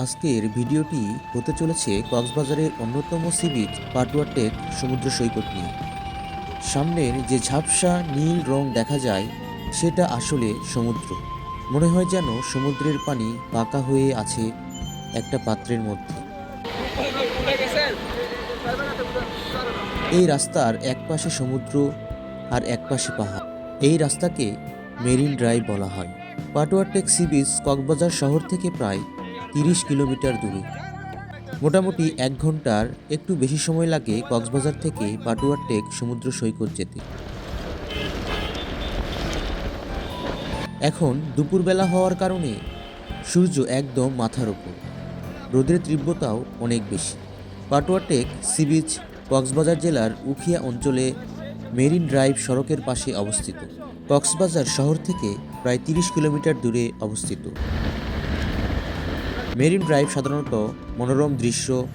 আজকের ভিডিওটি হতে চলেছে কক্সবাজারের অন্যতম সি বিচ পাটুয়া টেক, সমুদ্র সৈকত নিয়ে। সামনের যে ঝাপসা নীল রং দেখা যায়, সেটা আসলে সমুদ্র। মনে হয় যেন সমুদ্রের পানি পাকা হয়ে আছে একটা পাত্রের মধ্যে। এই রাস্তার এক পাশে সমুদ্র আর এক পাশে পাহাড়। এই রাস্তাকে মেরিন ড্রাইভ বলা হয়। Patuartek sea beach Cox's Bazar শহর থেকে প্রায় তিরিশ কিলোমিটার দূরে। মোটামুটি এক ঘণ্টার একটু বেশি সময় লাগে কক্সবাজার থেকে পাটুয়ার টেক সমুদ্র সৈকত যেতে। এখন দুপুরবেলা হওয়ার কারণে সূর্য একদম মাথার ওপর। রোদের তীব্রতাও অনেক বেশি। Patuartek, sea beach, Cox's Bazar জেলার উখিয়া অঞ্চলে মেরিন ড্রাইভ সড়কের পাশে অবস্থিত। কক্সবাজার শহর থেকে প্রায় তিরিশ কিলোমিটার দূরে অবস্থিত। মেরিন ড্রাইভ সাধারণত মনোরম দৃশ্য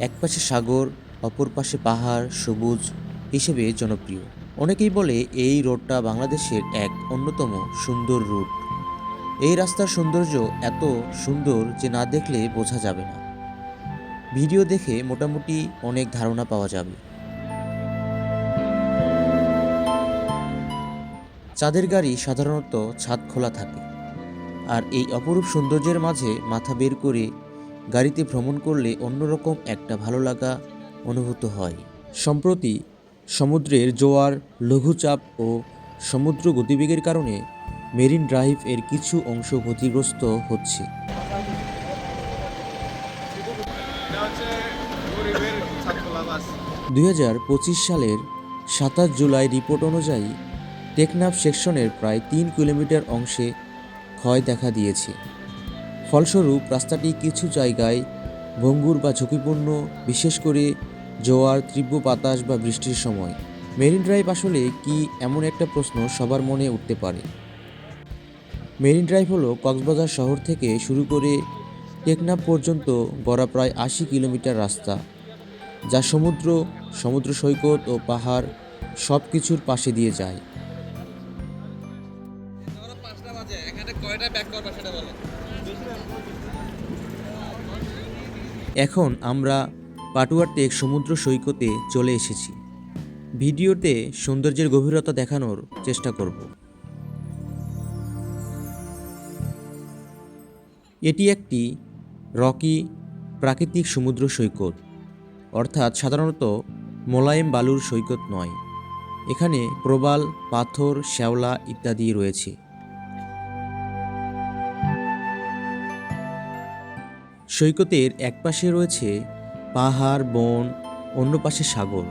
এক পাশে সাগর, অপর পাশে পাহাড়, সবুজ হিসেবে জনপ্রিয়। অনেকেই বলে এই রোডটা বাংলাদেশের এক অন্যতম সুন্দর রুট। এই রাস্তার সৌন্দর্য এত সুন্দর যে না দেখলে বোঝা যাবে না। ভিডিও দেখে মোটামুটি অনেক ধারণা পাওয়া যাবে। চাঁদের গাড়ি সাধারণত ছাদ খোলা থাকে। আর এই অপরূপ সৌন্দর্যের মাঝে মাথা বের করে গাড়িতে ভ্রমণ করলে অন্যরকম একটা ভালো লাগা অনুভূত হয়। সম্প্রতি সমুদ্রের জোয়ার, লঘুচাপ ও সমুদ্র গতিবেগের কারণে মেরিন ড্রাইভ এর কিছু অংশ ক্ষতিগ্রস্ত হচ্ছে। দু হাজার পঁচিশ সালের সাতাশ জুলাই রিপোর্ট অনুযায়ী টেকনাফ সেকশনের প্রায় তিন কিলোমিটার অংশে ক্ষয় দেখা দিয়েছে। ফলস্বরূপ, রাস্তাটি কিছু জায়গায় ভঙ্গুর বা ঝুঁকিপূর্ণ, বিশেষ করে জোয়ার, তীব্র বাতাস বা বৃষ্টির সময়। মেরিন ড্রাইভ আসলে কি এমন একটা প্রশ্ন সবার মনে উঠতে পারে? মেরিন ড্রাইভ হলো কক্সবাজার শহর থেকে শুরু করে টেকনাফ পর্যন্ত গড়া প্রায় আশি কিলোমিটার রাস্তা, যা সমুদ্র সমুদ্র সৈকত ও পাহাড় সব কিছুর পাশে দিয়ে যায়। এখন আমরা পাটুয়ার টেক সমুদ্র সৈকতে চলে এসেছি। ভিডিওতে সৌন্দর্যের গভীরতা দেখানোর চেষ্টা করব। এটি একটি রকি প্রাকৃতিক সমুদ্র সৈকত, অর্থাৎ সাধারণত মোলায়েম বালুর সৈকত নয়। এখানে প্রবাল, পাথর, শ্যাওলা ইত্যাদি রয়েছে। সৈকতের এক পাশে রয়েছে পাহাড়, বন, অন্য পাশে সাগর।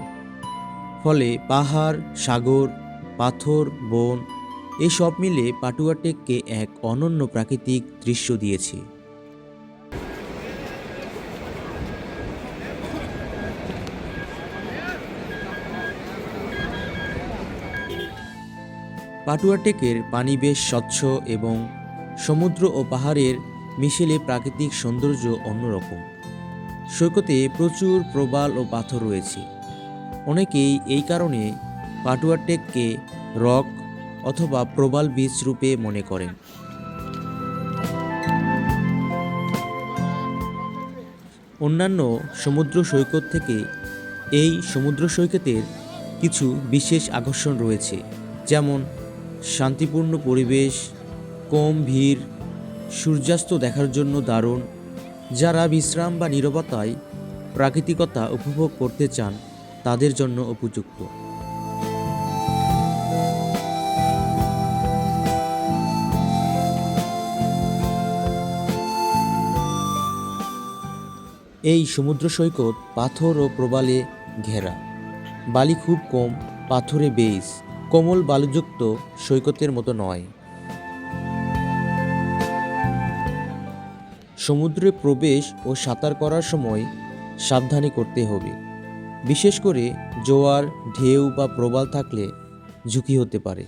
ফলে পাহাড়, সাগর, পাথর, বন এই সব মিলে পাটুয়া টেককে এক অনন্য প্রাকৃতিক দৃশ্য দিয়েছে। পাটুয়া টেকের পানি বেশ স্বচ্ছ এবং সমুদ্র ও পাহাড়ের মিশেলে প্রাকৃতিক সৌন্দর্য অন্যরকম। সৈকতে প্রচুর প্রবাল ও পাথর রয়েছে। অনেকেই এই কারণে পাটুয়া টেককে রক অথবা প্রবাল বীচ রূপে মনে করেন। অন্যান্য সমুদ্র সৈকত থেকে এই সমুদ্র সৈকতের কিছু বিশেষ আকর্ষণ রয়েছে, যেমন শান্তিপূর্ণ পরিবেশ, কম ভিড় সূর্যাস্ত দেখার জন্য দারুণ যারা বিশ্রাম বা নীরবতায় প্রাকৃতিকতা উপভোগ করতে চান, তাদের জন্য উপযুক্ত। এই সমুদ্র সৈকত পাথর ও প্রবালে ঘেরা। বালি খুব কম, পাথরে বেইস কোমল বালুযুক্ত সৈকতের মতো নয়। সমুদ্রে প্রবেশ ও সাঁতার করার সময় সাবধানে করতে হবে। বিশেষ করে জোয়ার, ঢেউ বা প্রবাল থাকলে ঝুঁকি হতে পারে।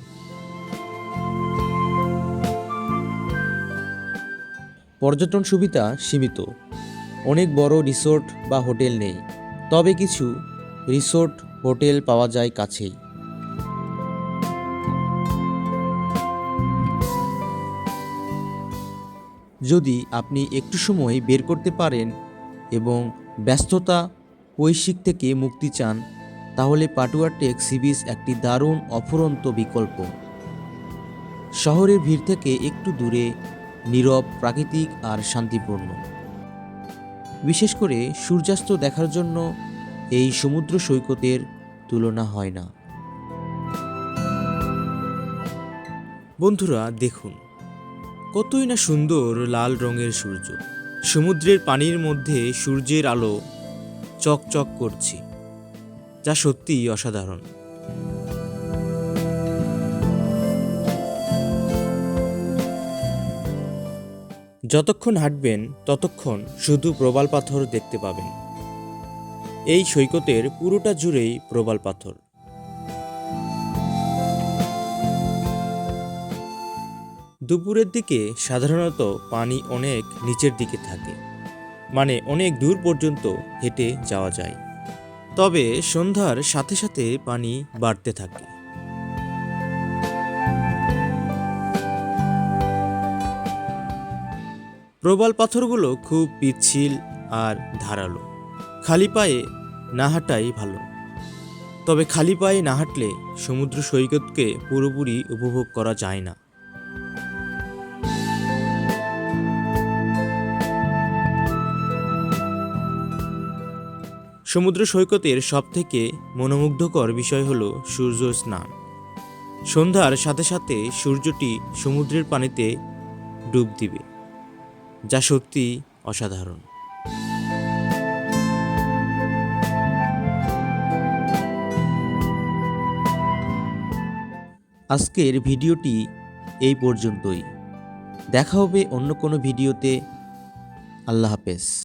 পর্যটন সুবিধা সীমিত। অনেক বড় রিসোর্ট বা হোটেল নেই। তবে কিছু রিসোর্ট, হোটেল পাওয়া যায় কাছেই। যদি আপনি একটু সময় বের করতে পারেন এবং ব্যস্ততা কৈশিক থেকে মুক্তি চান, তাহলে পাটুয়া টেক সি বিচ একটি দারুণ অফুরন্ত বিকল্প। শহরের ভিড় থেকে একটু দূরে, নীরব, প্রাকৃতিক আর শান্তিপূর্ণ। বিশেষ করে সূর্যাস্ত দেখার জন্য এই সমুদ্র সৈকতের তুলনা হয় না। বন্ধুরা, দেখুন কতই না সুন্দর লাল রঙের সূর্য। সমুদ্রের পানির মধ্যে সূর্যের আলো চকচক করছে, যা সত্যিই অসাধারণ। যতক্ষণ হাঁটবেন, ততক্ষণ শুধু প্রবাল পাথর দেখতে পাবেন। এই সৈকতের পুরোটা জুড়েই প্রবাল পাথর। দুপুরের দিকে সাধারণত পানি অনেক নিচের দিকে থাকে মানে অনেক দূর পর্যন্ত হেঁটে যাওয়া যায়। তবে সন্ধ্যার সাথে সাথে পানি বাড়তে থাকে। প্রবাল পাথরগুলো খুব পিচ্ছিল আর ধারালো। খালি পায়ে না হাঁটাই ভালো। তবে খালি পায়ে না হাঁটলে সমুদ্র সৈকতকে পুরোপুরি উপভোগ করা যায় না। সমুদ্র সৈকতের সবথেকে মনোমুগ্ধকর বিষয় হলো সূর্য স্নান। সন্ধ্যার সাথে সাথে সূর্যটি সমুদ্রের পানিতে ডুব দিবে, যা সত্যি অসাধারণ। আজকের ভিডিওটি এই পর্যন্তই। দেখা হবে অন্য কোনো ভিডিওতে। আল্লাহ হাফেজ।